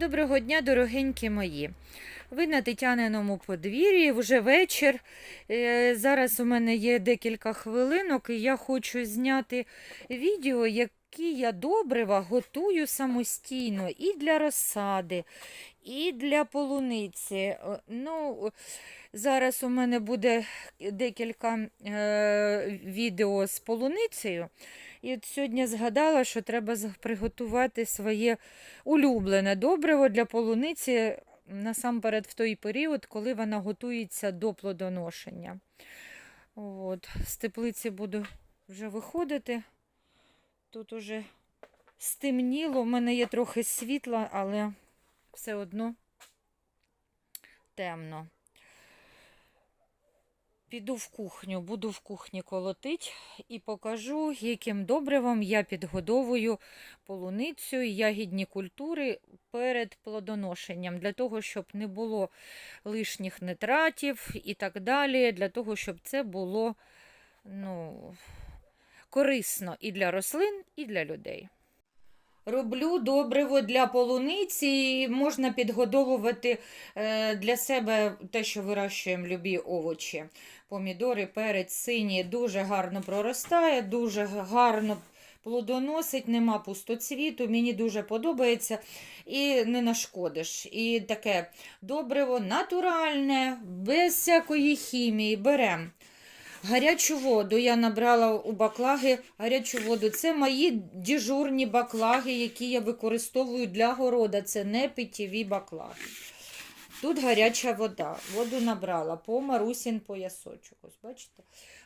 Доброго дня, дорогенькі мої. Ви на Тетяниному подвір'ї, вже вечір. Е, Зараз у мене є декілька хвилинок, і я хочу зняти відео, які я добрива готую самостійно і для розсади, і для полуниці. Е, Ну, зараз у мене буде декілька е, відео з полуницею. І от сьогодні згадала, що треба приготувати своє улюблене добриво для полуниці насамперед в той період, коли вона готується до плодоношення. От, з теплиці буду вже виходити. Тут уже стемніло, в мене є трохи світла, але все одно темно. Піду в кухню, буду в кухні колотить і покажу, яким добривом я підгодовую полуницю і ягідні культури перед плодоношенням, для того, щоб не було лишніх нитратів і так далі, для того, щоб це було ну, корисно і для рослин, і для людей. Роблю добриво для полуниці, і можна підгодовувати е, для себе те, що вирощуємо любі овочі. Помідори, перець, сині дуже гарно проростає, дуже гарно плодоносить, нема пустоцвіту. Мені дуже подобається і не нашкодиш. І таке добриво натуральне, без всякої хімії. Беремо. Гарячу воду я набрала у баклаги. Гарячу воду. Це мої діжурні баклаги, які я використовую для города. Це не питєві баклаги. Тут гаряча вода. Воду набрала по марусін поясочок. Ось бачите?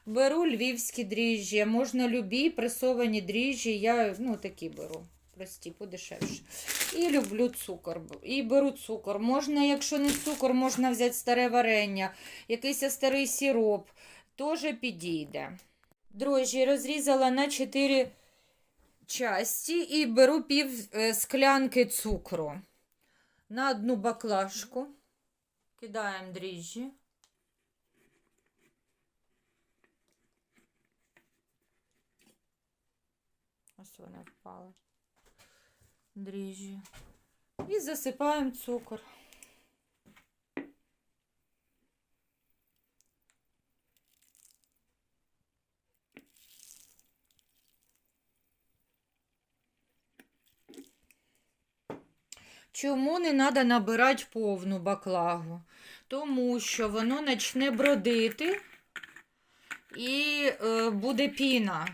Беру львівські дріжджі, можна любі пресовані дріжджі. Я ну, такі беру. Прості, подешевше. І люблю цукор. І беру цукор. Можна, якщо не цукор, можна взяти старе варення, якийсь старий сироп. Теж підійде. Дрожжі розрізала на 4 часті і беру пів е, склянки цукру. На одну баклажку кидаємо дріжджі. Ось вона впала. Дріжджі. І засипаємо цукор. Чому не треба набирати повну баклагу? Тому що воно почне бродити і е, буде піна.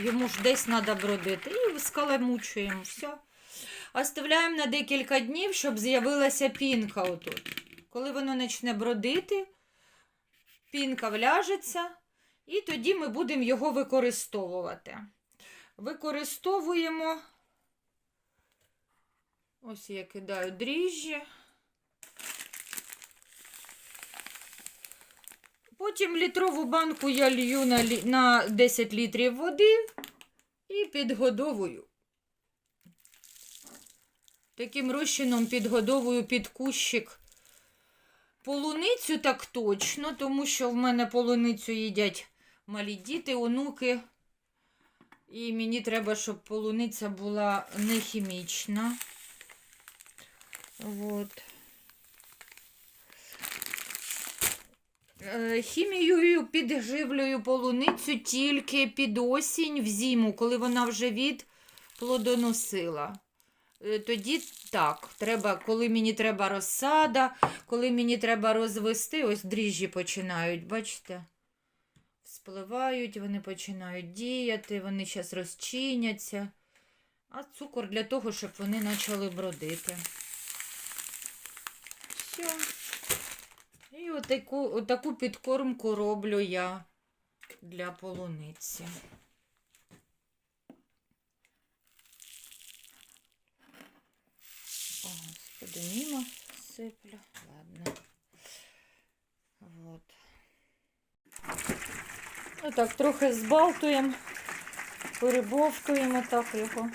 Йому ж десь треба бродити. І скаламучуємо. Все. Оставляємо на декілька днів, щоб з'явилася пінка отут. Коли воно почне бродити, пінка вляжеться, і тоді ми будемо його використовувати. Використовуємо. Ось я кидаю дріжджі. Потім літрову банку я лью на, на 10 літрів води і підгодовую. Таким розчином підгодовую під кущик полуницю так точно, тому що в мене полуницю їдять малі діти, онуки. І мені треба, щоб полуниця була не хімічна. Вот. Е, Хімією підживлюю полуницю тільки під осінь в зиму, коли вона вже від плодоносила. Е, Тоді так, треба, коли мені треба розсада, коли мені треба розвести, ось дріжджі починають, бачите? Спливають, вони починають діяти, вони зараз розчиняться. А цукор для того, щоб вони почали бродити. Все. І отаку, отаку підкормку роблю я для полуниці. О, господи, мимо сиплю. Ладно. Вот. Отак, трохи збалтуємо, перебовтуємо так його.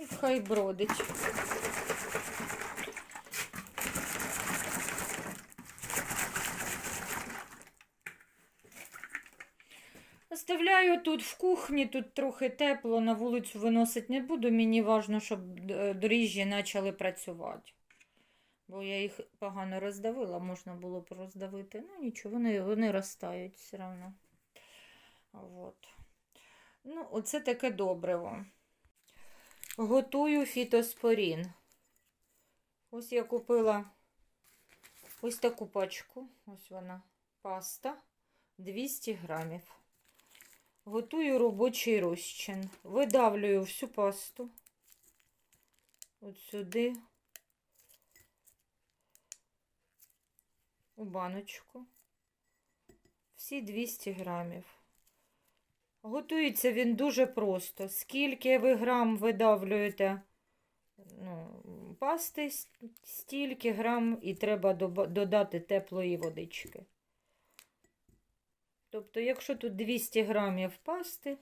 І хай бродить. Оставляю тут в кухні, тут трохи тепло, на вулицю виносити не буду. Мені важливо, щоб е, дріжджі почали працювати. Бо я їх погано роздавила, можна було б роздавити. Ну нічого, вони, вони розтають все одно. От. Ну, оце таке добриво. Готую фітоспорін. Ось я купила ось таку пачку. Ось вона. Паста 200 грамів. Готую робочий розчин. Видавлюю всю пасту. От сюди. У баночку. Всі 200 грамів. Готується він дуже просто. Скільки ви грам видавлюєте ну, пасти, стільки грам і треба додати теплої водички. Тобто, якщо тут 200 грамів пасти,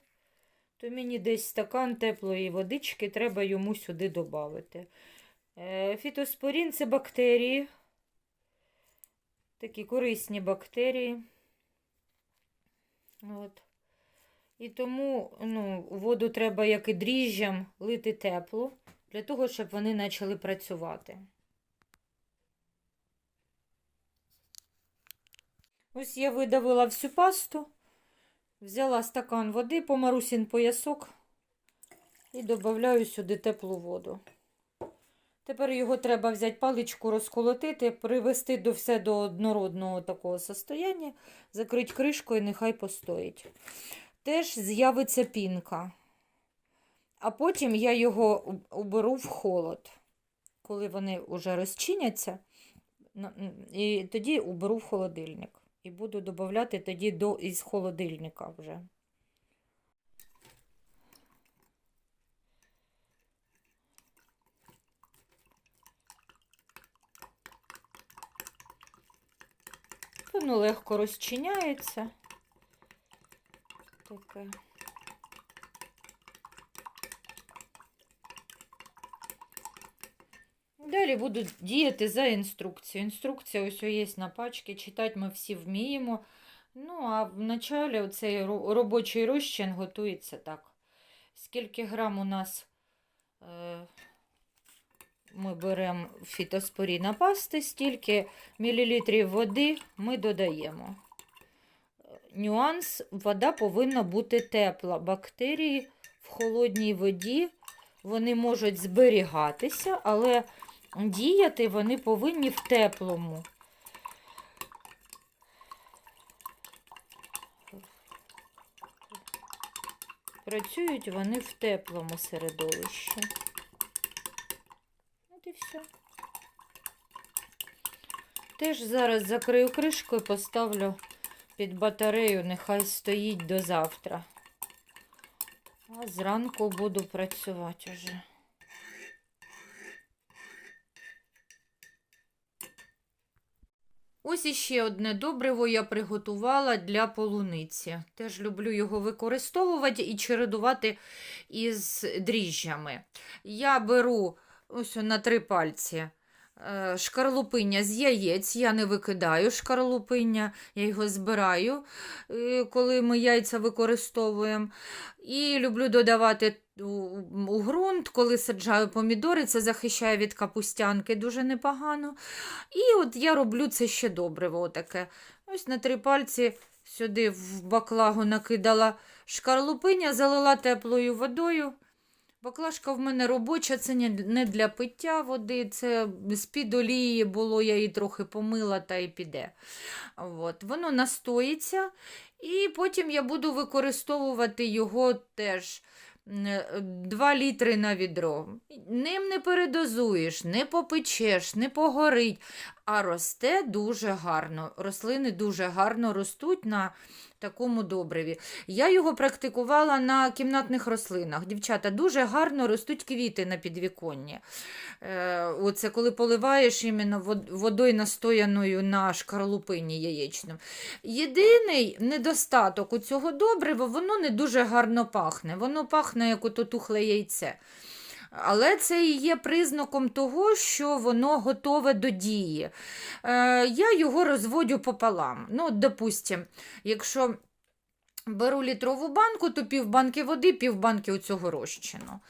то мені десь стакан теплої водички треба йому сюди додати. Фітоспорін це бактерії, такі корисні бактерії. От. І тому ну, воду треба, як і дріжджам, лити теплу, для того, щоб вони почали працювати. Ось я видавила всю пасту, взяла стакан води, помарусін поясок і додаю сюди теплу воду. Тепер його треба взяти паличку, розколотити, привести до все до однородного такого состояння, закрити кришкою, нехай постоїть. Теж з'явиться пінка. А потім я його уберу в холод, коли вони вже розчиняться, і тоді уберу в холодильник. І буду додавати тоді до, із холодильника вже. Воно легко розчиняється. Таке. Далі буду діяти за інструкцією. Інструкція ось є на пачці, читати ми всі вміємо. Ну, а в началі оцей ро- робочий розчин готується так. Скільки грам у нас е, ми беремо фітоспоріна пасти, стільки мілілітрів води ми додаємо. Нюанс, вода повинна бути тепла. Бактерії в холодній воді вони можуть зберігатися, але діяти вони повинні в теплому. Працюють вони в теплому середовищі. От і все. Теж зараз закрию кришкою, поставлю під батарею, нехай стоїть до завтра. А зранку буду працювати вже. Ось іще одне добриво я приготувала для полуниці. Теж люблю його використовувати і чередувати із дріжджами. Я беру ось на три пальці шкарлупиння з яєць. Я не викидаю шкарлупиння, я його збираю, е, коли ми яйця використовуємо. І люблю додавати у, ґрунт, коли саджаю помідори, це захищає від капустянки дуже непогано. І от я роблю це ще добриво отаке. Ось на три пальці сюди в баклагу накидала шкарлупиня, залила теплою водою. Баклажка в мене робоча, це не- для пиття води, це з-під олії було, я її трохи помила та й піде. От. Воно настоїться, і потім я буду використовувати його теж. 2 літри на відро. Ним не передозуєш, не попечеш, не погорить, а росте дуже гарно. Рослини дуже гарно ростуть на такому добриві. Я його практикувала на кімнатних рослинах. Дівчата, дуже гарно ростуть квіти на підвіконні. Е, оце коли поливаєш іменно водою настояною на шкарлупині яєчним. Єдиний недостаток у цього добрива, воно не дуже гарно пахне. Воно пахне як ото тухле яйце. Але це і є признаком того, що воно готове до дії. Е, я його розводю пополам. Ну, допустим, якщо беру літрову банку, то пів банки води, пів банки оцього розчину.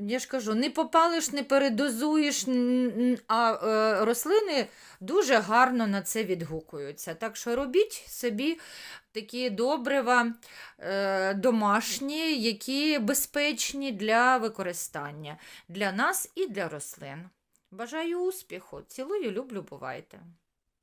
Я ж кажу, не попалиш, не передозуєш, а е, рослини дуже гарно на це відгукуються. Так що робіть собі такі добрива е, домашні, які безпечні для використання для нас і для рослин. Бажаю успіху! Цілую, люблю, бувайте!